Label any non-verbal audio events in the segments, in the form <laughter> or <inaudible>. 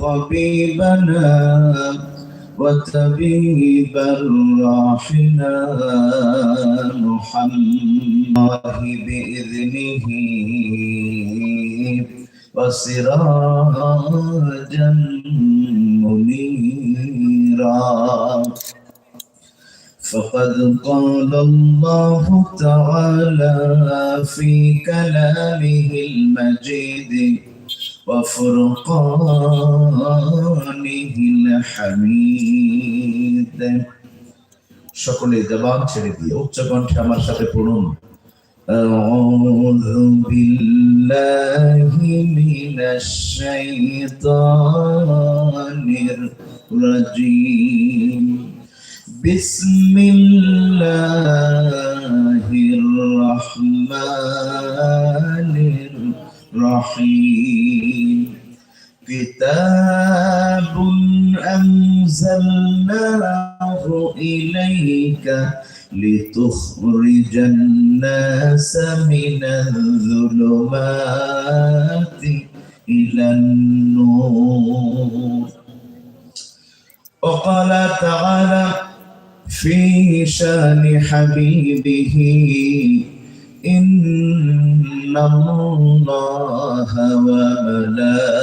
طبيبنا وطبيب الراحنا محمد بإذنه وسراجا منيرا. فقد قال الله تعالى في كلامه المجيد وفرقانه الحميد সকলে জবান ছেড়ে দিয়ে উচ্চ কণ্ঠে আমার সাথে পড়ুন أعوذ بالله من الشيطان الرجيم بسم الله الرحمن الرحيم كتاب أنزلناه إليك لتخرج الناس من الظلمات إلى النور وقال تعالى في شان حبيبه إن الله وملائكته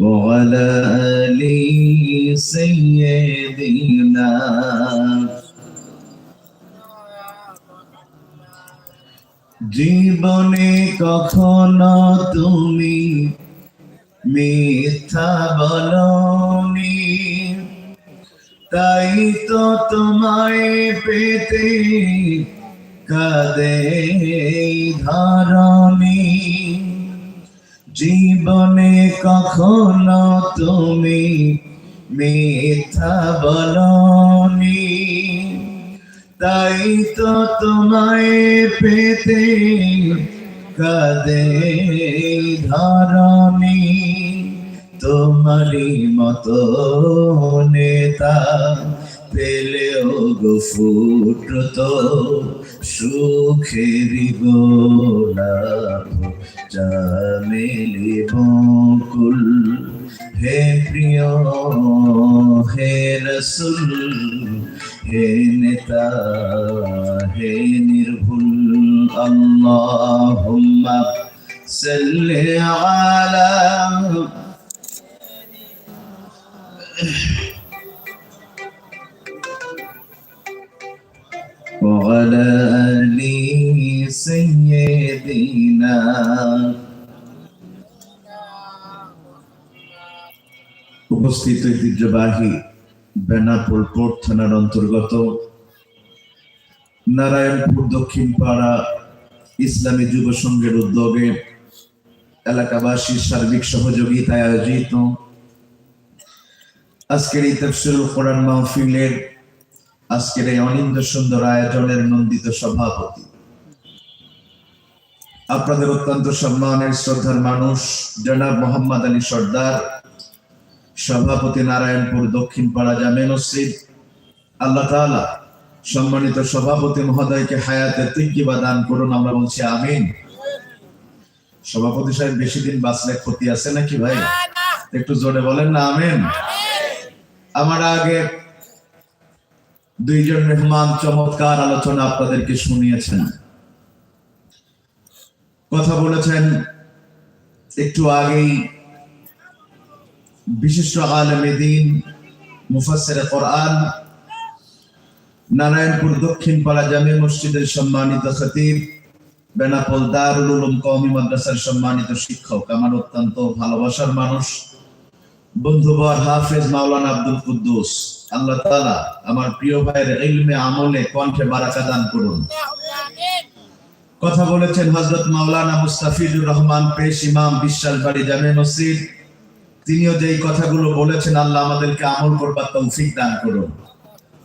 وعلى آل سيدنا জীবনে কখনো তুমি মিথ্যা বলনি তাই তো তোমায় পেতে কাদে ধরনি জীবনে কখনো তুমি মিথ্যা বলনি। তাই তো তোমায় পেতে কাদে ধরনি তোমারই মতো নেতা পেলেও গো ফুটতো সুখেরি গোলাপ চামেলি বকুল হে প্রিয়, হে রসুল, হে নেতা, হে নির্ভুল, আল্লাহুম্মা সাল্লি আলা <sighs> وعلى آل سيدنا উপস্থিত ঐতিহ্যবাহী বেনাপুর কোর্ট থানার অন্তর্গত নারায়ণপুর দক্ষিণ পাড়া ইসলামী যুব সংঘের উদ্যোগে এলাকাবাসীর সার্বিক সহযোগিতায় আয়োজিত আজকের এই তফসিরুল কোরআন মাহফিলের আজকের এই অনিন্দ সুন্দর আয়োজনের নন্দিত সভাপতি। আপনাদের অত্যন্ত সম্মানের শ্রদ্ধার মানুষ জনাব মোহাম্মদ আলী সর্দার সভাপতি নারায়ণপুর দক্ষিণ পাড়া জামে মসজিদ আল্লাহ তাআলা সম্মানিত সভাপতি মহোদয়কে হায়াতে তিনকিবা দান করুন আমরা বলছি আমিন। সভাপতি সাহেব বেশি দিন বাঁচলে ক্ষতি আছে নাকি ভাই? একটু জোরে বলেন না আমিন। আমার আগে দুইজন মেহমান চমৎকার আলোচনা আপনাদেরকে শুনিয়েছেন। কথা বলেছেন একটু আগেই বিশিষ্ট আলেমে দিন মুফাসসিরে কোরআন, নারায়ণপুর দক্ষিণ পাড়া জামে মসজিদের সম্মানিত খতিব, বেনাপোল দারুল উলুম কওমি মাদ্রাসার সম্মানিত শিক্ষক, আমার অত্যন্ত ভালোবাসার মানুষ। বন্ধুবর হাফেজ মাওলানা আব্দুল কুদ্দুস, আল্লাহ তাআলা আমার প্রিয় ভাইয়ের ইলমে আমলে কণ্ঠে বারাকা দান করুন। কথা বলেছেন হযরত মাওলানা মুস্তাফিজুর রহমান পেশ ইমাম বিশ্বাস বাড়ি জামে মসজিদ। তিনিও যেই কথাগুলো বলেছেন, আল্লাহ আমাদেরকে আমল করবার তৌফিক দান করুন।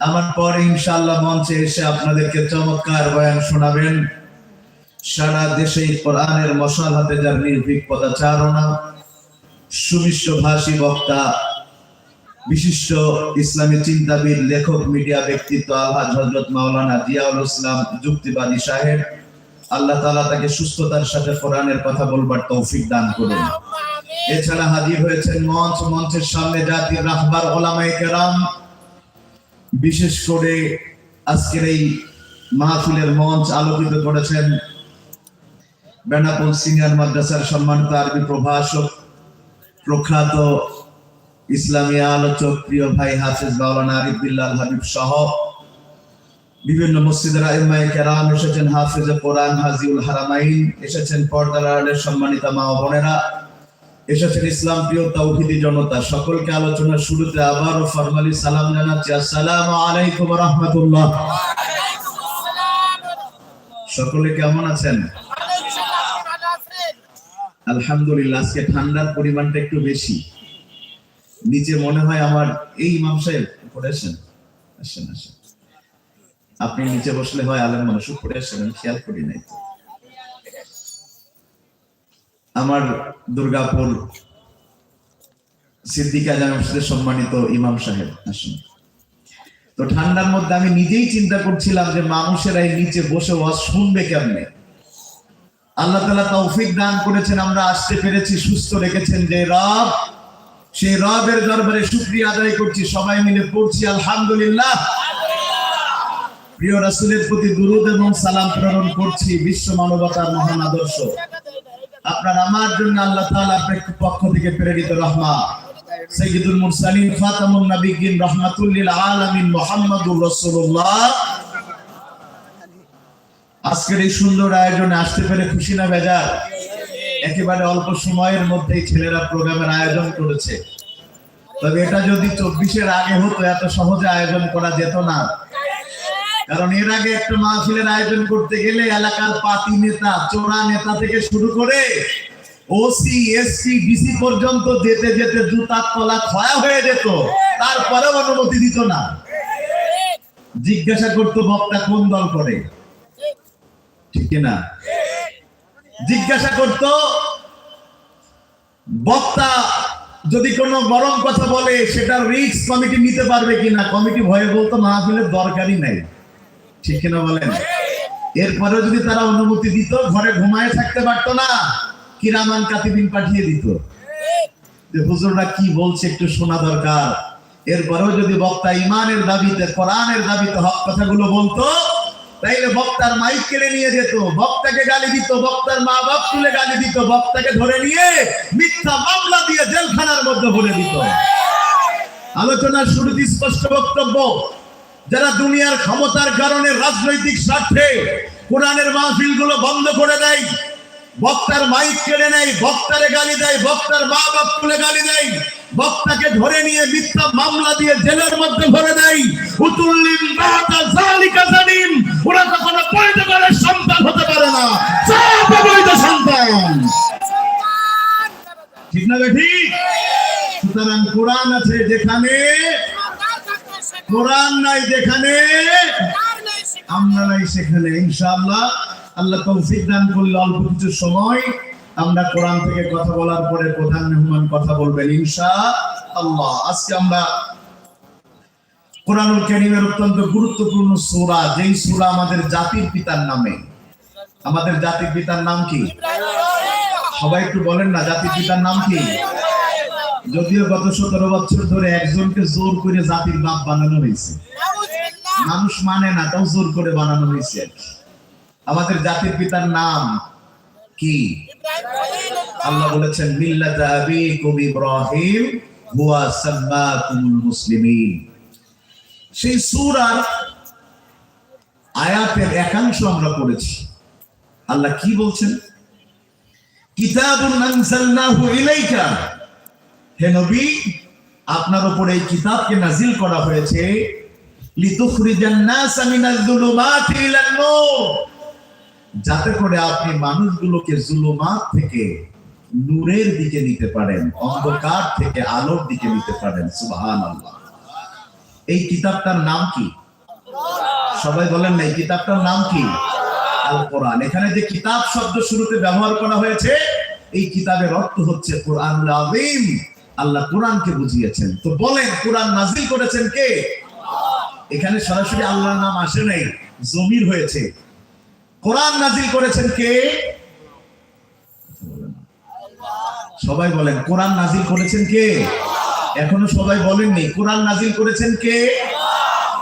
আমার পরে ইনশাআল্লাহ মঞ্চে এসে আপনাদেরকে চমৎকার বয়ান শোনাবেন। সারা দেশে কোরআনের মশাল হাতে যার নির্ভীক পদাচারণা সুমিষ্ট ভাষী বক্তা, বিশিষ্ট ইসলামী চিন্তাবিদ, লেখক, মিডিয়া ব্যক্তিত্ব, আলহাজ হজরত মাওলানা জিয়াউল ইসলাম যুক্তিবাদী সাহেব, আল্লাহ তাআলা তাকে সুস্থতার সাথে কোরআনের কথা বলবার তৌফিক দান করুন। এছাড়া হাজির হয়েছেন মঞ্চ, মঞ্চের সামনে জাতির রাহবার ওলামায়ে কেরাম। বিশেষ করে আজকের এই মাহফিলের মঞ্চ আলোকিত করেছেন বেনাপুল সিনিয়র মাদ্রাসার সম্মানিত আরবি প্রভাষক প্রখ্যাত ইসলামী আলোচক প্রিয় ভাই হাফিজ মাওলানা আরিফ বিল্লাল হাবিব সহ বিভিন্ন মসজিদের আইমায়ে কেরাম এসেছেন হাফিজ কোরআন হাজিউল হারামাইন, এসেছেন পর্দার আড়ালের সম্মানিত মা বোনেরা, এসেছেন ইসলাম প্রিয় তাওহিদি জনতা। সকলকে আলোচনার শুরুতে আবারও ফরমালি সালাম জানাচ্ছি। আসসালামু আলাইকুম রাহমাতুল্লাহ। সকলে কেমন আছেন? আলহামদুলিল্লাহ, আজকে ঠান্ডার পরিমাণটা একটু বেশি। মনে হয় আমার এই আপনি নিচে বসলে হয় আলেম মানুষ, উপরে আসেন, আমি খেয়াল করি নাই আমার দুর্গাপুর সিদ্দিকা জামা সম্মানিত ইমাম সাহেব, আসেন। তো ঠান্ডার মধ্যে আমি নিজেই চিন্তা করছিলাম যে মানুষেরা নিচে বসে ওয়াজ শুনবে কেমনে? আল্লাহ তালা তৌফিক দান করেছেন, আমরা আসতে পেরেছি, সুস্থ রেখেছেন যে রব। সেই রবের দরবারে শুক্রিয়া আদায় করছি, সবাই মিলে পড়ছি, আলহামদুলিল্লাহ। প্রিয় রাসূলের প্রতি দুরূদ এবং সালাম প্রেরণ করছি, বিশ্ব মানবতার মহান আদর্শ। আপনার আমার জন্য আল্লাহ আপনার পক্ষ থেকে প্রেরিত রহমা। সাইয়্যিদুল মুরসালিন আজকের এই সুন্দর আয়োজনে আসতে পেরে খুশি না বেজার? একেবারে অল্প সময়ের মধ্যেই ছেলেরা প্রোগ্রামের আয়োজন করেছে। তবে এটা যদি চব্বিশের আগে হতো, এত সহজে আয়োজন করা যেত না। কারণ এর আগে একটা মাহফিলের আয়োজন করতে গেলে এলাকার পার্টি নেতা, চোরা নেতা থেকে শুরু করে ওসি এসসি ডিসি পর্যন্ত যেতে যেতে জুতার তলা ক্ষয়া হয়ে যেত। তারপরেও অনুমতি দিত না। জিজ্ঞাসা করতো বক্তা কোন দল করে? ঠিক না জিজ্ঞাসা করত, বক্তা যদি কোনো গরম কথা বলে, সেটা রিক্স কমিটি নিতে পারবে কিনা? কমিটি ভয়ে বলতো, না মাহফিলের দরকারই নাই। ঠিক কিনা বলেন? এরপরে যদি তারা অনুমতি দিত, ঘরে ঘুমায় থাকতে পারতো না কিরামান কাতিবিন পাঠিয়ে দিত। যে হুজুররা কি বলছে একটু শোনা দরকার। এরপরেও যদি বক্তা ইমানের দাবিতে, কোরআনের দাবিতে হক কথাগুলো বলতো তাইলে বক্তার মাইক কেড়ে নিয়ে যেত। বক্তাকে গালি দিত, বক্তার মা বাপ তুলে গালি দিত, বক্তাকে ধরে নিয়ে মিথ্যা মামলা দিয়ে জেলখানার মধ্যে ভরে দিত। আলোচনার শুরুতে স্পষ্ট বক্তব্য, যারা দুনিয়ার ক্ষমতার কারণে রাজনৈতিক স্বার্থে কোরআনের মাহফিলগুলো বন্ধ করে দেয় বক্তার মাইক কেড়ে নেয় বক্তারে গালি দেয় বক্তার মা বাপ তুলে গালি দেয় বক্তাকে ধরে নিয়ে মিথ্যা মামলা দিয়ে জেলের মধ্যে ভরে দেয়। উতুল্লিম বাতা জালিকা জানিম ওরা কখনো বৈধ করে সন্তান হতে পারে না। সব অবৈধ সন্তান। ঠিক না ঠিক? সুতরাং কোরআন আছে যেখানে কোরআন নাই যেখানে আমরা নাই সেখানে ইনশাআল্লাহ। আল্লাহ তৌফিক দান করলে অল্প কিছু সময় আমরা কোরআন থেকে কথা বলার পরে প্রধান মেহমান কথা বলবেন ইনশা আল্লাহ আজকে আমরা কোরআনুল অত্যন্ত গুরুত্বপূর্ণ যেই আমাদের জাতির পিতার নামে। আমাদের জাতির পিতার নাম কি? সবাই একটু বলেন না, জাতির পিতার নাম কি? যদিও গত সতেরো বছর ধরে একজনকে জোর করে জাতির বাপ বানানো হয়েছে। মানুষ মানে না, তাও জোর করে বানানো হয়েছে। আমাদের জাতির পিতার নাম কি? আল্লাহ বলেছেন মিল্লাত আবিকুম ইব্রাহিম হুয়া সাম্মাকুমুল মুসলিমিন। সেই সূরার আয়াতের একাংশ আমরা পড়েছি। আল্লাহ কি বলছেন? কিতাবুন আনজালনাহু ইলাইকা। হে নবী আপনার উপর এই কিতাবকে নাজিল করা হয়েছে লিতুখরিজান নাস যুলুমাতি ইলান নূর। যাতে করে আপনি মানুষগুলোকে জুলুমাত থেকে নূরের দিকে নিতে পারেন, অন্ধকার থেকে আলোর দিকে নিতে পারেন, সুবহানাল্লাহ। এই কিতাবটার নাম কি? সবাই বলেন না, এই কিতাবটার নাম কি? আল কোরআন এখানে যে কিতাব শব্দ শুরুতে ব্যবহার করা হয়েছে, এই কিতাবের অর্থ হচ্ছে কোরআন আযীম। আল্লাহ কোরআনকে বুঝিয়েছেন। তো বলেন, কোরআন নাজিল করেছেন কে? এখানে সরাসরি আল্লাহর নাম আসে নাই, জমির হয়েছে। কোরআন নাজিল করেছেন কে? সবাই বলেন, কোরআন নাজিল করেছেন কে? এখনও সবাই বলেননি, কোরআন নাজিল করেছেন কে?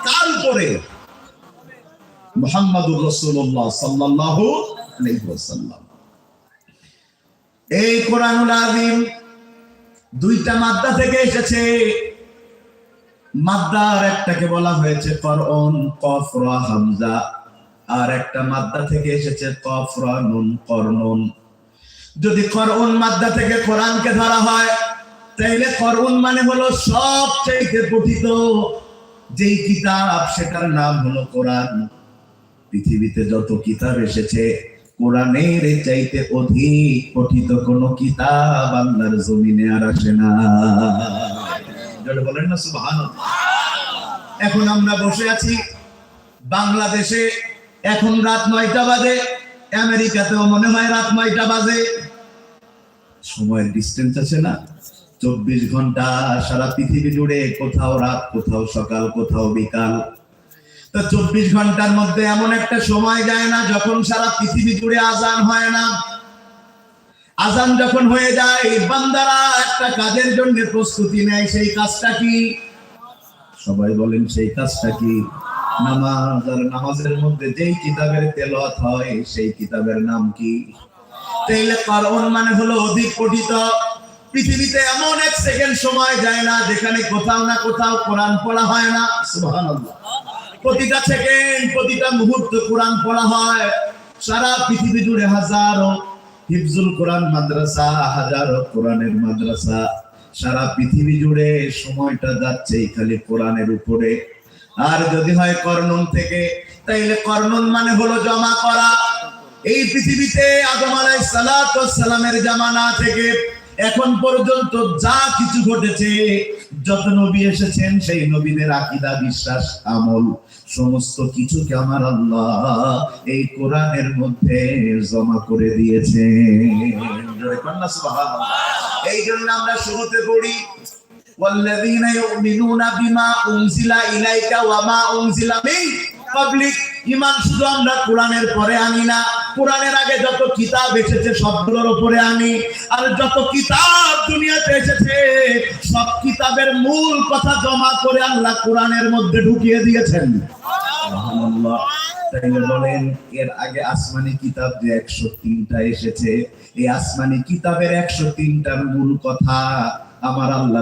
কার উপরে? মোহাম্মদুর রসুল্লাহ আলাইহি এই কোরআনুল আযীম দুইটা মাদ্দা থেকে এসেছে। মাদ্দার একটাকে বলা হয়েছে করন কফ রা হামজা। আর একটা মাদ্দা থেকে এসেছে কফ করনুন যদি করুন মাদ্দা থেকে কোরআনকে ধরা হয় তাইলে করুন মানে হলো সবচেয়ে পঠিত যেই কিতাব, সেটার নাম হলো কোরআন। পৃথিবীতে যত কিতাব এসেছে, কোরআনের চাইতে অধিক পঠিত কোন কিতাব আল্লাহর জমিনে আর আসে না। বলেন না, সুবহানাল্লাহ। এখন আমরা বসে আছি বাংলাদেশে এখন রাত নয়টা বাজে, আমেরিকাতেও মনে হয় রাত নয়টা বাজে। সময়ের ডিস্টেন্স আছে না? চব্বিশ ঘণ্টা সারা পৃথিবী জুড়ে কোথাও রাত, কোথাও সকাল, কোথাও বিকাল। তো চব্বিশ ঘণ্টার মধ্যে এমন একটা সময় যায় না যখন সারা পৃথিবী জুড়ে আজান হয় না। আজান যখন হয়ে যায়, বান্দারা একটা কাজের জন্য প্রস্তুতি নেয়, সেই কাজটা কি? সবাই বলেন, সেই কাজটা কি? নামাজ আর নামাজের মধ্যে যেই কিতাবের তেলাওয়াত হয়, সেই কিতাবের নাম কি? তাইলে কারণ মানে হলো অধিক পঠিত। পৃথিবীতে এমন এক সেকেন্ড সময় যায় না, যেখানে কোথাও না কোথাও কোরআন পড়া হয় না। প্রতিটা সেকেন্ড, প্রতিটা মুহূর্ত কোরআন পড়া হয়। সারা পৃথিবী জুড়ে হাজারো হিফজুল কোরআন মাদ্রাসা, হাজারো কোরআনের মাদ্রাসা। সারা পৃথিবী জুড়ে সময়টা যাচ্ছে খালি কোরআনের উপরে। আর যদি হয় কর্ণন থেকে, তাইলে কর্ণন মানে হলো জমা করা। এই পৃথিবীতে আদম সালাতু সালামের জামানা থেকে এখন পর্যন্ত যা কিছু ঘটেছে, যত নবী এসেছেন, সেই নবীদের আকীদা, বিশ্বাস, আমল, সমস্ত কিছুকে আমার আল্লাহ এই কোরআনের মধ্যে জমা করে দিয়েছে এই জন্য আমরা শুরুতে পড়ি والذين يؤمنون بما أنزل إليك وما أنزل من قبلك ইমান শুধু আমরা কোরআনের পরে আনি না কোরআনের আগে যত কিতাব এসেছে সবগুলোর উপরে আনি আর যত কিতাব দুনিয়াতে এসেছে সব কিতাবের মূল কথা জমা করে আল্লাহ কোরআনের মধ্যে ঢুকিয়ে দিয়েছেন সুবহানাল্লাহ। তাইলে বলেন এর আগে আসমানি কিতাব যে একশো তিনটা এসেছে এই আসমানি কিতাবের একশো তিনটার মূল কথা আমার আল্লাহ